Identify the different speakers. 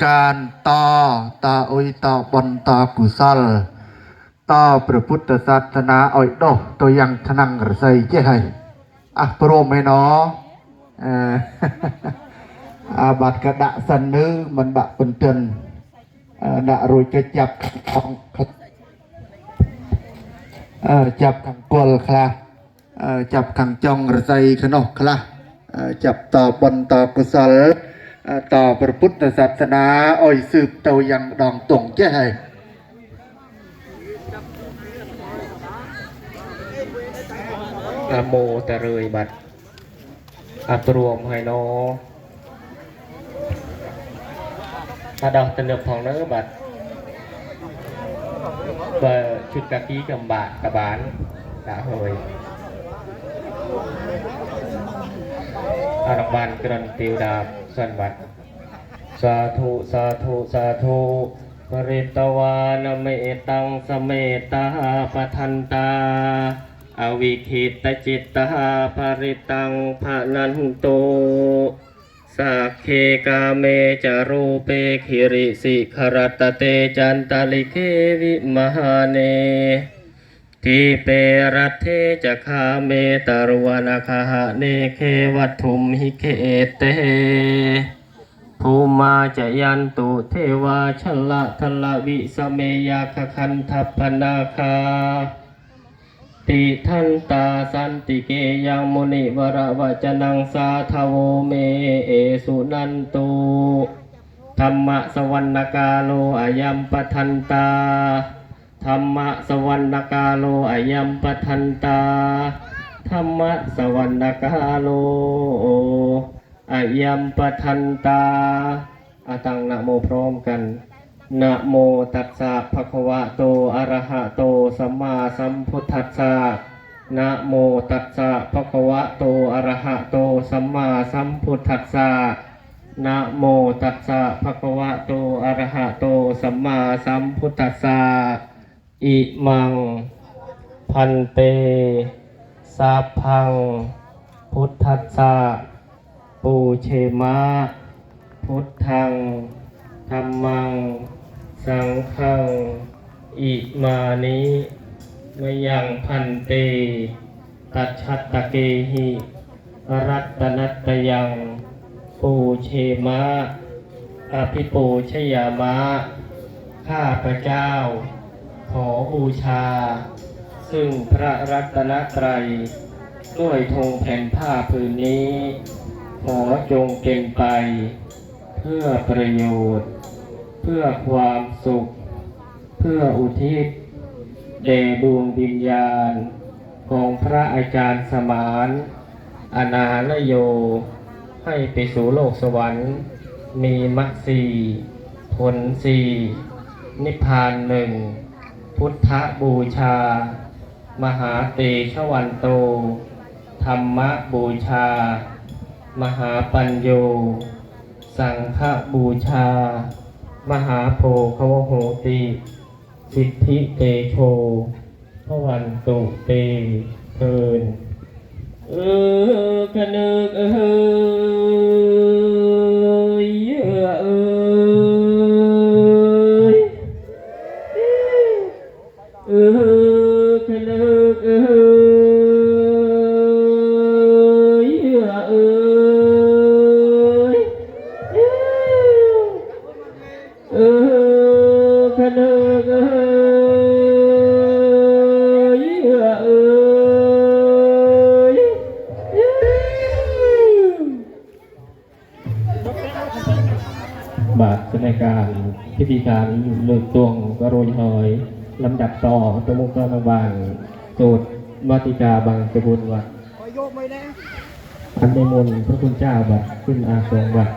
Speaker 1: ការតតអុយតបន្តកុសល តព្រះពុទ្ធសាសនាឲ្យដុសទៅយ៉ាងឆ្នាំងរស័យចេះហើយអះព្រមឯណោអាបាត់កដាក់សិននឹងមិនបាក់ពន្ទិនដាក់រួចទៅចាប់ខាងអឺចាប់ខាងគល់ខ្លះចាប់ខាងចុងរស័យខ្នោះខ្លះចាប់តបន្តកុសល อ่าต่อพระพุทธศาสนาอ่อยสืบเตายังดองตรงเจ้ให้
Speaker 2: อโมตะเรยบัดอัตรวมไฮโนอาดอกตะเลือบของเนื้อบัดเบอร์ชุดกะกี้กำบาดกะบานดาเฮยอารักบานกรันติวดาบ สันบัดสาธุสาธุสาธุปริตวานเมตังสเมตาปทันตา อวิคิตจิตตาภริตังภะนันโตสักเคกาเมจารูเปคิริสิขรตเตจันตาลิเควิมหาเน ทีเปรัตเทจะคาเมตารวนาคาหะเนเควัตุมหิเคเตภูมาจะยันตุเทวาชละทละวิสเมยาคคันทัพพนาคา ติทันตาสันติเกยังมุนิวรวจนังสาทโวเมเอสุนันตุธรรมะสวรรณกาโลอายัมปทันตา ธรรมะสวรรณกาโลอยัมปทันตา ธรรมะสวรรณกาโลอยัมปทันตาอาตังนะโมพร้อมกันนะโมตัสสะภะคะวะโตอะระหะโตสัมมาสัมพุทธัสสะนะโมตัสสะภะคะวะโตอะระหะโตสัมมาสัมพุทธัสสะนะโมตัสสะภะคะวะโตอะระหะโตสัมมาสัมพุทธัสสะ อิมัง พันเตสัพพัง พุทธัสสะปูเชมะ พุทธังธรรมัง สังฆัง อิมานิมยังพันเต ตัชัตตะเกหิรัตนัตตยัง ปูเชมะ อภิปูชยามะ ข้าพระเจ้า ขอบูชา ซึ่งพระรัตนตรัย ด้วยธงแผ่นผ้าผืนนี้ ขอจงเป็นไป เพื่อประโยชน์ เพื่อความสุข เพื่ออุทิศแด่ดวงวิญญาณ ของพระอาจารย์สมาน อนาลโย ให้ไปสู่โลกสวรรค์ มีมรรคสีผลสีนิพพานหนึ่ง พุทธบูชา มหาเตชะวันโต ธรรมบูชา มหาปัญโย สังฆบูชา มหาโพคาวโหติ สิทธิเตโชพระวันตุเตเทินเออคนึกเอย บาทในการพิธีการเลือกตวงกระโรยหอยลำดับต่อตะมุกตะบางสูตรวัติกาบางกระบุญวัด
Speaker 3: อั
Speaker 2: นในมนพระคุณเจ้าบัดขึ้นอาสงบัด